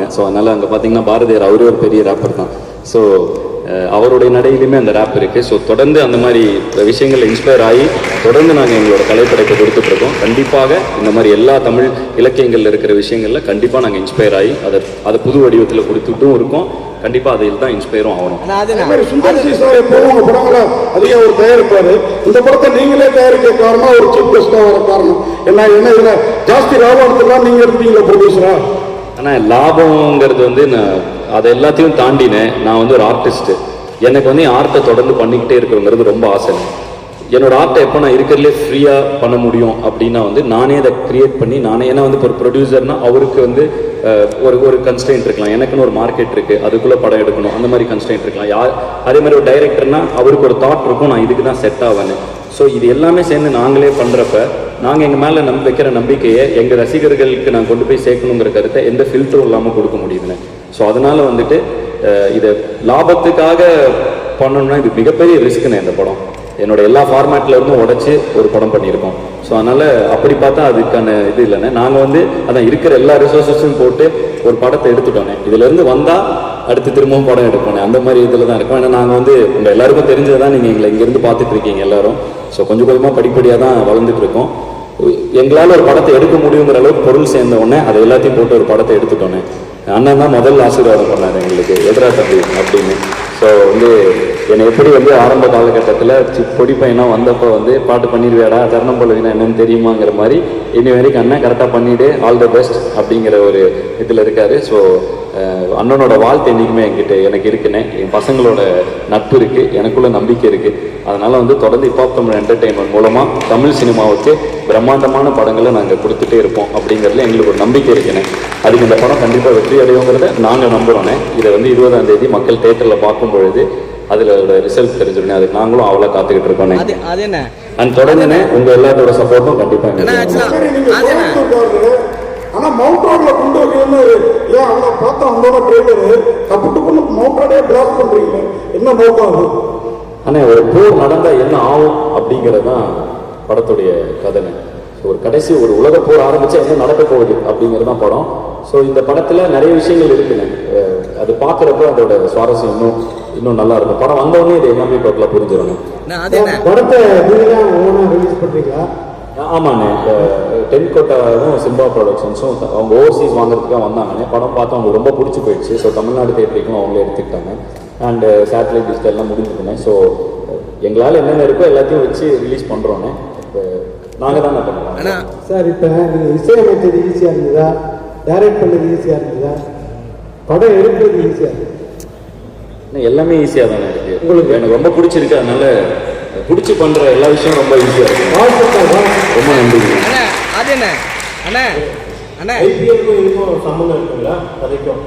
வந்தாங்க ஸோ அதனால் அங்கே பார்த்தீங்கன்னா பாரதியார் அவரே ஒரு பெரிய ரேப்பர் தான். ஸோ அவருடைய நடையிலுமே அந்த ரேப் இருக்குது ஸோ தொடர்ந்து அந்த மாதிரி விஷயங்கள் இன்ஸ்பயர் ஆகி தொடர்ந்து நாங்கள் எங்களோட கலைப்படைப்பை கொடுத்துட்ருக்கோம் கண்டிப்பாக இந்த மாதிரி எல்லா தமிழ் இலக்கியங்களில் இருக்கிற விஷயங்களில் கண்டிப்பாக நாங்கள் இன்ஸ்பயர் ஆகி அதை அதை புது வடிவத்தில் கொடுத்துட்டும் இருக்கோம். கண்டிப்பாக அதில் தான் இன்ஸ்பயரும் ஆகணும். ஆனா அது அதே மாதிரி சுந்தர் சி சார் எப்பவும் உங்க படங்களை அதிகம் அவர் தயாரிப்பாரு? இந்த படத்தை நீங்களே தயாரிக்க காரணம் ஒரு சீஃப் கெஸ்டா வர காரணம் என்ன என்ன இதுல? ஜாஸ்தி லாபம் எடுத்துலாம் நீங்க இருப்பீங்களா ப்ரொடியூசரா ஆனால் லாபங்கிறது வந்து நான் அதை எல்லாத்தையும் தாண்டினேன். நான் வந்து ஒரு ஆர்டிஸ்ட்டு எனக்கு வந்து ஆர்ட்டை தொடர்ந்து பண்ணிக்கிட்டே இருக்கிறோங்கிறது ரொம்ப ஆசை. என்னோட ஆர்ட்டை எப்போ நான் இருக்கிறதுலே ஃப்ரீயாக பண்ண முடியும் அப்படின்னா வந்து நானே அதை கிரியேட் பண்ணி நானே ஏன்னா வந்து இப்போ ஒரு ப்ரொடியூசர்னா அவருக்கு வந்து ஒரு ஒரு கன்ஸ்டன்ட் இருக்கலாம். எனக்குன்னு ஒரு மார்க்கெட் இருக்குது அதுக்குள்ளே படம் எடுக்கணும். அந்த மாதிரி கன்ஸ்டன்ட் இருக்கலாம். யார் அதே மாதிரி ஒரு டைரக்டர்னா அவருக்கு ஒரு தாட் இருக்கும். நான் இதுக்கு தான் செட் ஆவேன்னு. ஸோ இது எல்லாமே சேர்ந்து நாங்களே பண்ணுறப்ப நாங்கள் எங்கள் மேலே நம்ப வைக்கிற நம்பிக்கையை எங்கள் ரசிகர்களுக்கு நான் கொண்டு போய் சேர்க்கணுங்கிற கருத்தை எந்த ஃபில்டரும் இல்லாமல் கொடுக்க முடியுதுன்னு ஸோ அதனால் வந்துட்டு இதை லாபத்துக்காக பண்ணணும்னா இது மிகப்பெரிய ரிஸ்க்குண்ணே இந்த படம். என்னோட எல்லா ஃபார்மேட்ல இருந்தும் ஒரு படம் பண்ணியிருக்கோம். ஸோ அதனால அப்படி பார்த்தா அதுக்கான இது இல்லைண்ணே நாங்கள் வந்து அதான் இருக்கிற எல்லா ரிசோர்ஸஸும் போட்டு ஒரு படத்தை எடுத்துட்டோன்னே இதுலேருந்து வந்தால் அடுத்து திரும்பவும் படம் எடுப்போனே அந்த மாதிரி இதில் தான் இருக்கும். ஏன்னா நாங்கள் வந்து உங்கள் எல்லாருக்கும் தெரிஞ்சதான் நீங்கள் எங்களை இங்கேருந்து பார்த்துட்டு இருக்கீங்க எல்லாரும். ஸோ கொஞ்சம் கொஞ்சமாக படிப்படியாக தான் வளர்ந்துட்டு இருக்கோம். எங்களால் ஒரு படத்தை எடுக்க முடியுங்கிற அளவுக்கு பொருள் சேர்ந்த உடனே அதை எல்லாத்தையும் போட்டு ஒரு படத்தை எடுத்துட்டோன்னே அண்ணன் தான் முதல்ல ஆசீர்வாதம் பண்ணாரு எங்களுக்கு எதிரா தம்பி அப்படின்னு. ஸோ வந்து என்னை எப்படி வந்து ஆரம்ப காலகட்டத்தில் சி பொடி பையனாக வந்தப்போ வந்து பாட்டு பண்ணிடுவேடா தருணம் பல்லவினா என்னன்னு தெரியுமாங்கிற மாதிரி இனி வரைக்கும் அண்ணன் கரெக்டாக பண்ணிவிடு ஆல் த பெஸ்ட் அப்படிங்கிற ஒரு இதில் இருக்கார். ஸோ அண்ணனோட வாழ்த்து என்றைக்குமே என்கிட்ட எனக்கு இருக்குண்ணே என் பசங்களோட நட்பு இருக்குது எனக்குள்ள நம்பிக்கை இருக்குது அதனால் வந்து தொடர்ந்து இப்பாப் தமிழ் என்டர்டெயின்மெண்ட் மூலமாக தமிழ் சினிமாவுக்கு பிரம்மாண்டமான படங்களை நாங்கள் கொடுத்துட்டே இருப்போம் அப்படிங்கிறதுல எங்களுக்கு ஒரு நம்பிக்கை இருக்குண்ணே அதுக்கு இந்த படம் கண்டிப்பாக வெற்றி அடையுங்கிறத நாங்கள் நம்புகிறோண்ணே இதை வந்து இருபதாம் தேதி மக்கள் தேட்டரில் பார்க்கும் பொழுது அதில் ரிசல்ட் தெரிஞ்சிடணும் அதுக்கு நாங்களும் அவ்வளோ காத்துக்கிட்டு அது அது என்ன? அண்ட் உங்கள் எல்லாத்தோட சப்போர்ட்டும் கண்டிப்பாக அண்ணா எங்களுக்கு ஆக்சுவலா சரி நீங்க அது என்ன? கோயம்புத்தூர்காரரு ஆனா மவுண்ட் ரோட்ல கொண்டு வைக்கணும்னு ஏன் அவங்கள பார்த்தா அவங்களோட டிரைவர் தப்பிட்டு கொண்டு மவுண்ட் ரோடே பிளாக் என்ன நோக்கம் அது அண்ணே ஒரு போர் நடந்தா என்ன ஆகும் அப்படிங்கிறது தான் படத்துடைய கதைன்னு ஸோ ஒரு கடைசி ஒரு உலக போர் ஆரம்பிச்சு என்ன நடக்க போகுது அப்படிங்கிறது தான் படம். ஸோ இந்த படத்துல நிறைய விஷயங்கள் இருக்குண்ணே அஹ் அது பார்க்குறப்ப அதோட சுவாரஸ்யம் இன்னும் இன்னும் நல்லா இருக்கும். படம் வந்தவொடனே இது எல்லாமே டோட்டலாக புரிஞ்சிடணும் படத்தை ரிலீஸ் பண்றீங்களா? ஆமாண்ணே. டென் கோட்டாவும் சிம்பா ப்ரொடக்ஷன்ஸும் அவங்க ஓவர்சீஸ் வாங்குறதுக்காக வந்தாங்கண்ணே. படம் பார்த்து அவங்க ரொம்ப பிடிச்சி போயிடுச்சு. ஸோ தமிழ்நாடு தேட்டருக்கும் அவங்களே எடுத்துக்கிட்டாங்க. அண்டு சேட்டலைட் டிஜிட்டல்லாம் முடிஞ்சுதுண்ணே ஸோ எங்களால் என்னென்ன இருக்கோ எல்லாத்தையும் வச்சு ரிலீஸ் பண்ணுறோண்ணே நாங்கள் தானே பண்ணுறோம் அண்ணா. சார் இப்போ நீங்க இசையமைச்சது ஈஸியா இருந்ததா? டைரக்ட் பண்ணது ஈஸியா இருந்ததா? படம் எடுக்கிறது ஈஸியா இருந்தது? எல்லாமே ஈஸியாக தானே இருக்கு. உங்களுக்கு? எனக்கு ரொம்ப பிடிச்சிருக்கு. அதனால பிடிச்சி பண்ணுற எல்லா விஷயம் ரொம்ப ஈஸியாக இருக்கு. வாழ்த்துக்கள் ரொம்ப நன்றிங்க அண்ணா அது என்ன? அண்ணா அண்ணா. ஐபிஎல்க்கும் இதுக்கும் சம்மந்தம் இருக்குங்களா? கதைக்கும்.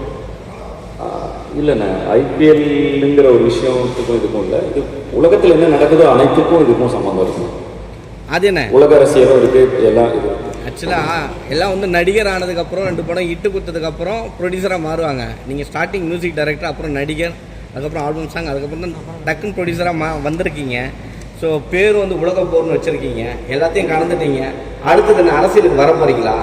இல்லைண்ணே. ஐபிஎல்ங்கிற ஒரு விஷயத்துக்கும் இதுக்கும் இல்லை. இது உலகத்தில் என்ன நடக்குதோ அனைத்துக்கும் இதுக்கும் சம்மந்தம் இருக்கும் அது என்ன? உலக அரசியலும் இருக்கு எல்லாம் இது ஆக்சுவலாக எல்லாம் வந்து நடிகர் ஆனதுக்கப்புறம் ரெண்டு படம் இட்டு கொடுத்ததுக்கப்புறம் ப்ரொடியூசராக மாறுவாங்க. நீங்கள் ஸ்டார்டிங் மியூசிக் டைரக்டர் அப்புறம் நடிகர் அதுக்கப்புறம் ஆல்பம் சாங் அதுக்கப்புறம் தான் டக்குன்னு ப்ரொடியூசராக மா வந்திருக்கீங்க. ஸோ பேர் வந்து உலக போர்னு வச்சுருக்கீங்க. எல்லாத்தையும் கலந்துட்டீங்க. அடுத்தது என்ன அரசியலுக்கு வர போகிறீங்களா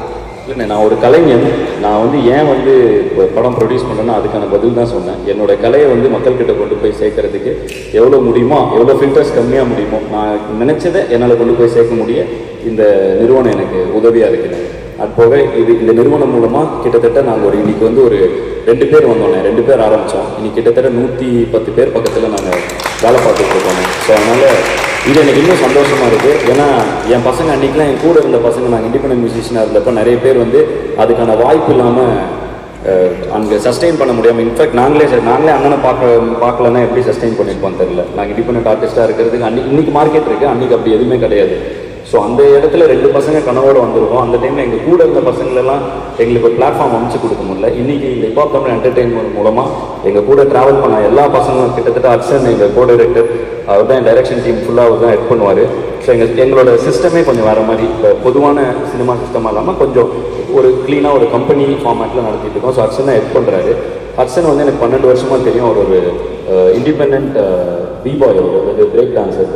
இல்லைண்ணே நான் ஒரு கலைஞன். நான் வந்து ஏன் வந்து இப்போ படம் ப்ரொடியூஸ் பண்ணேன்னா அதுக்கான பதில் தான் சொன்னேன். என்னோட கலையை வந்து மக்கள்கிட்ட கொண்டு போய் சேர்க்கறதுக்கு எவ்வளோ முடியுமோ எவ்வளோ ஃபில்டர்ஸ் கம்மியாக முடியுமோ நான் நினச்சதை என்னால் கொண்டு போய் சேர்க்க முடிய இந்த நிறுவனம் எனக்கு உதவியாக இருக்குது அதுபோக இது இந்த நிறுவனம் மூலமாக கிட்டத்தட்ட நாங்கள் ஒரு இன்னைக்கு வந்து ஒரு ரெண்டு பேர் வந்தோன்னே ரெண்டு பேர் ஆரம்பித்தோம் இன்னைக்கு கிட்டத்தட்ட நூற்றி பத்து பேர் பக்கத்தில் நாங்கள் வேலை பார்த்துட்டு இருக்கோம் ஸோ அதனால் இது எனக்கு இன்னும் சந்தோஷமாக இருக்குது ஏன்னா என் பசங்க அன்றைக்கெலாம் என் கூட இருந்த பசங்க நாங்கள் இண்டிபெண்ட் மியூசிஷியனாக இருந்தப்போ நிறைய பேர் வந்து அதுக்கான வாய்ப்பு இல்லாமல் அங்கே சஸ்டெயின் பண்ண முடியாமல் இன்ஃபேக்ட் நாங்களே சரி, நாங்களே அண்ணனை பார்க்க பார்க்கலன்னா எப்படி சஸ்டெயின் பண்ணியிருப்போம் தெரியல. நாங்கள் இண்டிபெண்ட் ஆர்டிஸ்டாக இருக்கிறதுக்கு அன்னைக்கு இன்றைக்கி மார்க்கெட் இருக்குது அன்றைக்கி அப்படி எதுவுமே கிடையாது. ஸோ அந்த இடத்துல ரெண்டு பசங்க கனவோடு வந்திருக்கோம். அந்த டைமில் எங்கள் கூட இருந்த பசங்களெல்லாம் எங்களுக்கு ஒரு பிளாட்ஃபார்ம் அமைச்சு கொடுக்க முடியல. இன்றைக்கி இந்த ஹிப்ஹாப் தமிழ் என்டர்டெயின்மெண்ட் மூலமாக எங்கள் கூட ட்ராவல் பண்ண எல்லா பசங்களும் கிட்டத்தட்ட அர்ச்சன் எங்கள் கோ டைரக்டர் அவர் தான் டைரக்ஷன் டீம் ஃபுல்லாக அவர் தான் ஹெட் பண்ணுவார். ஸோ எங்கள் எங்களோட சிஸ்டமே கொஞ்சம் வேறு மாதிரி. இப்போ பொதுவான சினிமா சிஸ்டமாக இல்லாமல் கொஞ்சம் ஒரு க்ளீனாக ஒரு கம்பெனி ஃபார்மேட்டில் நடத்திட்டு இருக்கோம். ஸோ ஹர்ஷன் தான் ஹெட் பண்ணுறாரு ஹர்ஷன் வந்து எனக்கு பன்னெண்டு வருஷமாக தெரியும். அவர் ஒரு இண்டிபெண்ட் பிபாய் அவர். அதாவது பிரேக் டான்ஸர்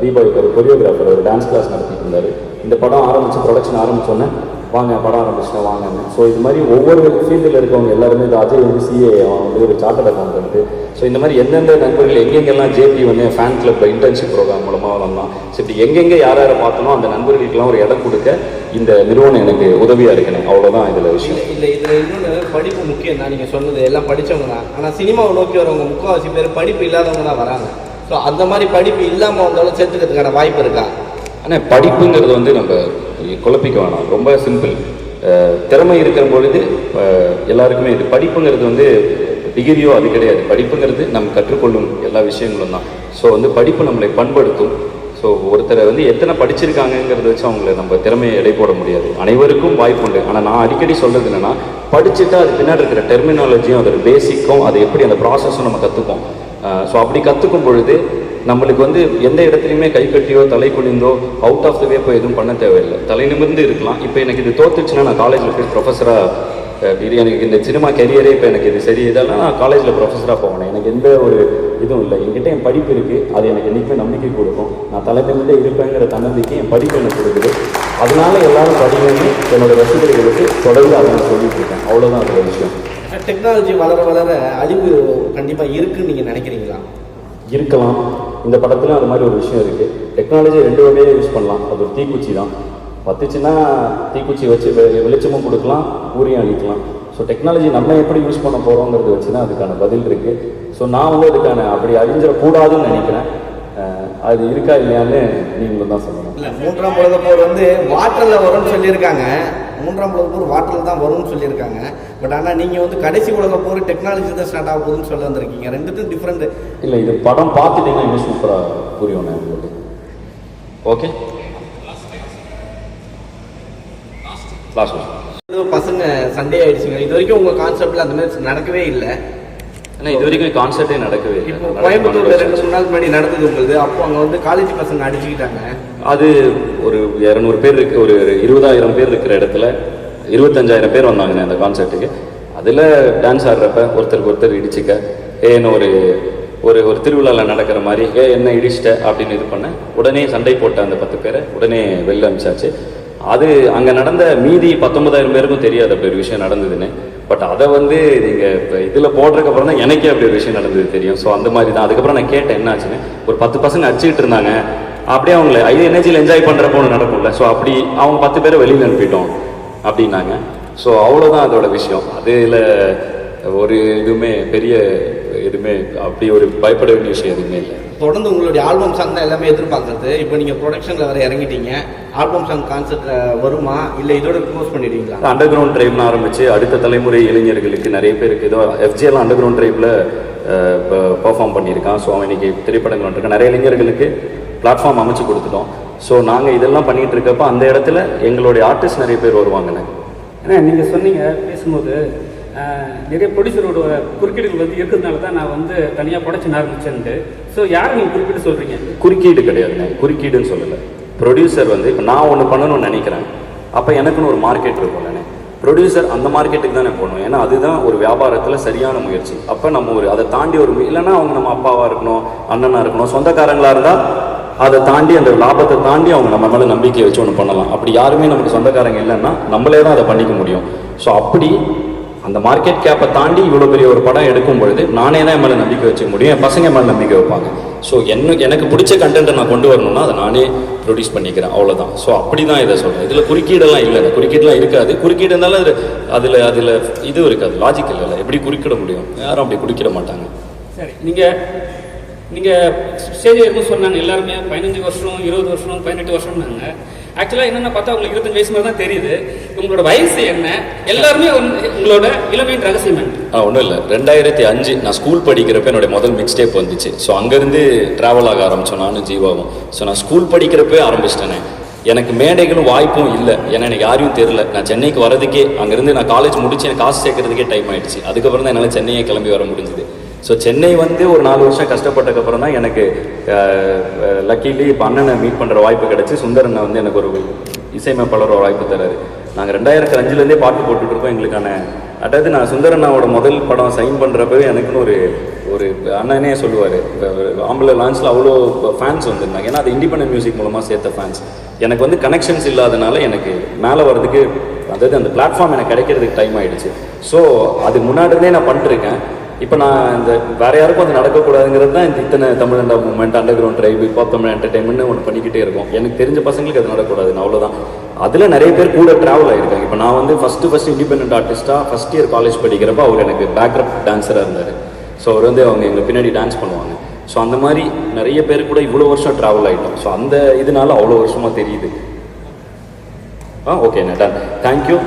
பிபாய் ஒரு கொரியோகிராஃபர் ஒரு டான்ஸ் கிளாஸ் நடத்திட்டு இருந்தார். இந்த படம் ஆரம்பித்து ப்ரொடக்ஷன் ஆரம்பிச்சோன்னே வாங்க படம் ஆரம்பிச்சிட்டேன் வாங்கன்னு. ஸோ இது மாதிரி ஒவ்வொரு ஃபீல்டில் இருக்கவங்க எல்லாருமே இந்த அஜய் வந்து சிஏ அவன் வந்து ஒரு சார்ட்டர்ட் அக்கௌண்ட் ஸோ இந்த மாதிரி எந்தெந்த நண்பர்கள் எங்கெங்கெல்லாம் ஜேபி வந்து ஃபேன் கிளப் இன்டர்ன்ஷிப் ப்ரோக்ராம் மூலமாக வளரலாம் ஸோ இப்படி எங்கெங்கே யார் யாரை பார்த்தனோ அந்த நண்பர்களுக்கெல்லாம் ஒரு இடம் கொடுக்க இந்த நிறுவனம் எனக்கு உதவியாக இருக்கணும் அவ்வளோதான் இதில் விஷயம். இல்லை இதில் இன்னொன்று படிப்பு முக்கியம் தான். நீங்கள் சொன்னது எல்லாம் படித்தவங்க தான். ஆனால் சினிமாவை நோக்கி வரவங்க முக்கால்வாசி பேர் படிப்பு இல்லாதவங்க தான் வராங்க. ஸோ அந்த மாதிரி படிப்பு இல்லாமல் வந்தாலும் சேர்த்துக்கிறதுக்கான வாய்ப்பு இருக்கா? ஆனால் படிப்புங்கிறது வந்து நம்ம குழப்பிக்க வேணாம். ரொம்ப சிம்பிள் திறமை இருக்கிற பொழுது எல்லாருக்குமே இது படிப்புங்கிறது வந்து டிகிரியோ அது கிடையாது. படிப்புங்கிறது நம்ம கற்றுக்கொள்ளும் எல்லா விஷயங்களும் தான். ஸோ வந்து படிப்பு நம்மளை பண்படுத்தும். ஸோ ஒருத்தரை வந்து எத்தனை படிச்சிருக்காங்கங்கிறத வச்சு அவங்கள நம்ம திறமையை எடை போட முடியாது. அனைவருக்கும் வாய்ப்பு உண்டு. ஆனால் நான் அடிக்கடி சொல்கிறது என்னென்னா படிச்சுட்டு அது பின்னாடி இருக்கிற டெர்மினாலஜியும் அதோட பேசிக்கும் அது எப்படி அந்த ப்ராசஸும் நம்ம கற்றுப்போம் ஸோ அப்படி கற்றுக்கும் பொழுது நம்மளுக்கு வந்து எந்த இடத்துலையுமே கை கட்டியோ தலை குனிந்தோ அவுட் ஆஃப் த வே போய் எதுவும் பண்ண தேவையில்லை. தலை நிமிர்ந்து இருக்கலாம். இப்போ எனக்கு இது தோத்துச்சுன்னா நான் காலேஜில் போய் ப்ரொஃபஸராக இது எனக்கு இந்த சினிமா கெரியரே இப்போ எனக்கு இது சரி இதெல்லாம் நான் காலேஜில் ப்ரொஃபஸராக போவேன். எனக்கு எந்த ஒரு இதுவும் இல்லை. என்கிட்ட என் படிப்பு இருக்குது அது எனக்கு என்றைக்குமே நம்பிக்கை கொடுக்கும். நான் தலை நிமிர்ந்து இருப்பேங்கிற தன்னம்பிக்கை என் படிப்பு எனக்கு கொடுக்குது. அதனால எல்லாரும் படிங்கன்னு என்னோடய ரசிகர்களுக்கு தொடர்ந்து அதை நான் சொல்லிட்டு இருக்கேன். அவ்வளோதான் அந்த விஷயம். டெக்னாலஜி வளர வளர அழிவு கண்டிப்பாக இருக்குன்னு நீங்கள் நினைக்கிறீங்களா? இருக்கலாம். இந்த படத்துலையும் அது மாதிரி ஒரு விஷயம் இருக்குது டெக்னாலஜி ரெண்டு வகையாக யூஸ் பண்ணலாம். அது ஒரு தீக்குச்சி தான். பத்துச்சுன்னா தீக்குச்சி வச்சு வெளிச்சமும் கொடுக்கலாம் ஊரியும் அழிக்கலாம். ஸோ டெக்னாலஜி நம்ம எப்படி யூஸ் பண்ண போகிறோங்கிறத வச்சு தான் அதுக்கான பதில் இருக்குது ஸோ நான் வந்து அதுக்கான அப்படி அறிஞ்சிடக்கூடாதுன்னு நினைக்கிறேன். அது இருக்கா இல்லையான்னு நீங்களும் தான் சொல்லணும். மூன்றாம் உலக போர் வந்து வாட்டரில் வரும்னு சொல்லியிருக்காங்க. மூன்றாம் உலக போர் வாட்டரில் தான் வரும்னு சொல்லியிருக்காங்க. பட் ஆனால் நீங்கள் வந்து கடைசி உலக போர் டெக்னாலஜி தான் ஸ்டார்ட் ஆக போகுதுன்னு சொல்ல வந்திருக்கீங்க. ரெண்டுத்துக்கும் டிஃப்ரெண்ட் இல்லை இது படம் பார்த்துட்டீங்கன்னா இன்னும் சூப்பராக புரியும் நான் உங்களுக்கு ஓகே லாஸ்ட் பசங்க சண்டே ஆயிடுச்சுங்க. இது வரைக்கும் உங்கள் கான்செப்டில் அந்த மாதிரி நடக்கவே இல்லை. ஏன்னா இது வரைக்கும் கான்செப்டே நடக்கவே இல்லை. இப்போ கோயம்புத்தூர்ல ரெண்டு மூணு நாள் முன்னாடி நடந்தது உங்களுக்கு அப்போ அங்கே வந்து காலேஜ் பசங்க அடிச்சுக்கிட்டாங்க. அது ஒரு இரநூறு பேர் இருக்கு ஒரு இருபதாயிரம் பேர் இருக்கிற இடத்துல இருபத்தஞ்சாயிரம் பேர் வந்தாங்க அந்த கான்சர்ட்டுக்கு அதில் டான்ஸ் ஆடுறப்ப ஒருத்தருக்கு ஒருத்தர் இடிச்சுக்க ஏன்னு ஒரு ஒரு ஒரு திருவிழாவில் நடக்கிற மாதிரி ஏ என்ன இடிச்சிட்ட? அப்படின்னு இது பண்ண உடனே சண்டை போட்ட அந்த பத்து பேரை உடனே வெளில அனுப்பிச்சாச்சு. அது அங்கே நடந்த மீதி பத்தொன்பதாயிரம் பேருக்கும் தெரியாது அப்படி ஒரு விஷயம் நடந்ததுன்னு. பட் அதை வந்து நீங்கள் இப்போ இதில் போடுறதுக்கப்புறம் தான் எனக்கே அப்படி ஒரு விஷயம் நடந்தது தெரியும். ஸோ அந்த மாதிரி தான். அதுக்கப்புறம் நான் கேட்டேன் என்ன ஆச்சுன்னு ஒரு பத்து பசங்க அடிச்சுக்கிட்டு இருந்தாங்க. அப்படியே அவங்கள ஐ எனர்ஜியில் என்ஜாய் பண்ணுறப்போ ஒன்று நடக்கும்ல. ஸோ அப்படி அவங்க பத்து பேரை வெளியில் அனுப்பிட்டோம் அப்படின்னாங்க. ஸோ அவ்வளோதான் அதோட விஷயம். அதில் ஒரு இதுவுமே பெரிய எதுவுமே அப்படி ஒரு பயப்பட வேண்டிய விஷயம் எதுவுமே இல்லை. தொடர்ந்து உங்களுடைய ஆல்பம் சாங் தான் எல்லாமே எதிர்பார்க்கறது. இப்போ நீங்கள் ப்ரொடக்ஷனில் வர இறங்கிட்டீங்க. ஆல்பம் சாங் கான்செப்ட் வருமா? இல்லை இதோட க்ளோஸ் பண்ணிடுவீங்களா? அண்டர் கிரவுண்ட் ட்ரைவ்னு ஆரம்பிச்சு அடுத்த தலைமுறை இளைஞர்களுக்கு நிறைய பேருக்கு ஏதோ எஃப்ஜிஎல்லாம் அண்டர் கிரவுண்ட் ட்ரைவில் பெர்ஃபார்ம் பண்ணியிருக்கான். ஸோ அவன் இன்னைக்கு திரைப்படங்கள் வந்துருக்கான் நிறைய இளைஞர்களுக்கு பிளாட்ஃபார்ம் அமைச்சு கொடுத்துட்டோம். ஸோ நாங்கள் இதெல்லாம் பண்ணிட்டு இருக்கப்ப அந்த இடத்துல எங்களுடைய ஆர்டிஸ்ட் நிறைய பேர் வருவாங்கண்ணே ஏன்னா நீங்கள் சொன்னீங்க பேசும்போது நிறைய ப்ரொடியூசரோட குறுக்கீடுகள் வந்து இருக்கிறதுனால தான் நான் வந்து தனியாக படைச்சு ஆரம்பிச்சேன்ட்டு. ஸோ யார் நீங்கள் குறுக்கீடு சொல்கிறீங்க குறுக்கீடு கிடையாதுங்க குறுக்கீடுன்னு சொல்லலை. ப்ரொடியூசர் வந்து இப்போ நான் ஒன்று பண்ணணும்னு நினைக்கிறேன். அப்போ எனக்குன்னு ஒரு மார்க்கெட் இருக்கும்லண்ணே ப்ரொடியூசர் அந்த மார்க்கெட்டுக்கு தானே போகணும். ஏன்னா அதுதான் ஒரு வியாபாரத்தில் சரியான முயற்சி. அப்போ நம்ம ஒரு அதை தாண்டி ஒரு இல்லைன்னா அவங்க நம்ம அப்பாவாக இருக்கணும் அண்ணனாக இருக்கணும் சொந்தக்காரங்களாக இருந்தால் அதை தாண்டி அந்த லாபத்தை தாண்டி அவங்க நம்ம மேலே நம்பிக்கை வச்சு ஒன்று பண்ணலாம். அப்படி யாருமே நமக்கு சொந்தக்காரங்க இல்லைன்னா நம்மளே தான் அதை பண்ணிக்க முடியும். ஸோ அப்படி அந்த மார்க்கெட் கேப்பை தாண்டி இவ்வளோ பெரிய ஒரு படம் எடுக்கும் பொழுது நானே தான் என் மேலே நம்பிக்கை வச்சுக்க முடியும் என் பசங்க மேலே நம்பிக்கை வைப்பாங்க. ஸோ என்ன எனக்கு பிடிச்ச கண்டென்ட்டை நான் கொண்டு வரணும்னா அதை நானே ப்ரொடியூஸ் பண்ணிக்கிறேன் அவ்வளோதான் ஸோ அப்படி தான் இதை சொல்கிறேன் இதில் குறுக்கீடெல்லாம் இல்லை குறுக்கீடெலாம் இருக்காது. குறுக்கீடு இருந்தாலும் அது அதில் அதில் இது இருக்காது. லாஜிக் இல்லை எப்படி குறுக்கிட முடியும்? யாரும் அப்படி குறுக்கிட மாட்டாங்க. சரி நீங்கள் நீங்கள் ஸ்டேஜ் இருக்கும்போது சொன்னாங்க எல்லாருமே பதினஞ்சு வருஷம் இருபது வருஷம் பதினெட்டு வருஷம்னாங்க. ஆக்சுவலாக என்னென்ன பார்த்தா உங்களுக்கு இருபத்தஞ்சு வயசு மாதிரி தான் தெரியுது. உங்களோட வயசு என்ன? எல்லாருமே வந்து உங்களோட இளமையின் ரகசியம் என்ன? ஆ ஒன்றும் இல்லை. ரெண்டாயிரத்தி அஞ்சு நான் ஸ்கூல் படிக்கிறப்ப என்னுடைய முதல் மிக்ஸ் டேப் வந்துச்சு. ஸோ அங்கேருந்து ட்ராவல் ஆக ஆரம்பித்தோம் நானும் ஜீவாவும். ஸோ நான் ஸ்கூல் படிக்கிறப்பே ஆரம்பிச்சிட்டேனே. எனக்கு மேடைகளும் வாய்ப்பும் இல்லை. ஏன்னா எனக்கு யாரையும் தெரில நான் சென்னைக்கு வரதுக்கே அங்கேருந்து நான் காலேஜ் முடிச்சு எனக்கு காசு சேர்க்கறதுக்கே டைம் ஆயிடுச்சு. அதுக்கப்புறம் தான் என்னால் சென்னையே கிளம்பி வர முடிஞ்சுது. ஸோ சென்னை வந்து ஒரு நாலு வருஷம் கஷ்டப்பட்டதுக்கப்புறம் தான் எனக்கு லக்கிலி இப்போ அண்ணனை மீட் பண்ணுற வாய்ப்பு கிடச்சி. சுந்தரனை வந்து எனக்கு ஒரு இசையமைப்பாளர் ஒரு வாய்ப்பு தராரு. நாங்கள் ரெண்டாயிரத்து அஞ்சுலேருந்தே பாட்டு போட்டுட்டு எங்களுக்கான. அதாவது நான் சுந்தரண்ணாவோட முதல் படம் சைன் பண்ணுறப்பவே எனக்குன்னு ஒரு ஒரு அண்ணனே சொல்லுவார். ஆம்பளை லான்ச்சில் அவ்வளோ ஃபேன்ஸ் வந்திருந்தாங்க. ஏன்னா அது இண்டிபெண்டன்ட் மியூசிக் மூலமாக சேர்த்த ஃபேன்ஸ் எனக்கு வந்து கனெக்ஷன்ஸ் இல்லாதனால எனக்கு மேலே வர்றதுக்கு அதாவது அந்த பிளாட்ஃபார்ம் எனக்கு கிடைக்கிறதுக்கு டைம் ஆகிடுச்சு ஸோ அது முன்னாடி இருந்தே நான் பண்ணிருக்கேன் இப்போ நான் இந்த வேற யாருக்கும் அது நடக்கக்கூடாதுங்கிறது தான் இந்த இத்தனை தமிழண்டா மூமெண்ட் அண்டர் கிரவுண்ட் ட்ரைப் இப்போ தமிழ் என்டர்டைன்மெண்ட்னு ஒன்று பண்ணிக்கிட்டே இருக்கும். எனக்கு தெரிஞ்ச பசங்களுக்கு அது நடக்கக்கூடாதுன்னு அவ்வளோதான் அதில் நிறைய பேர் கூட ட்ராவல் ஆகிருக்காங்க இப்போ நான் வந்து ஃபஸ்ட்டு ஃபஸ்ட் இண்டிபெண்ட் ஆர்டிஸ்ட்டாக ஃபஸ்ட் இயர் காலேஜ் படிக்கிறப்ப அவர் எனக்கு பேக்ரப் டான்ஸராக இருந்தார். ஸோ அவர் வந்து அவங்க எங்கள் பின்னாடி டான்ஸ் பண்ணுவாங்க. ஸோ அந்த மாதிரி நிறைய பேர் கூட இவ்வளோ வருஷம் ட்ராவல் ஆகிட்டோம் ஸோ அந்த இதனால அவ்வளோ வருஷமாக தெரியுது. ஆ ஓகே டன் தேங்க்யூ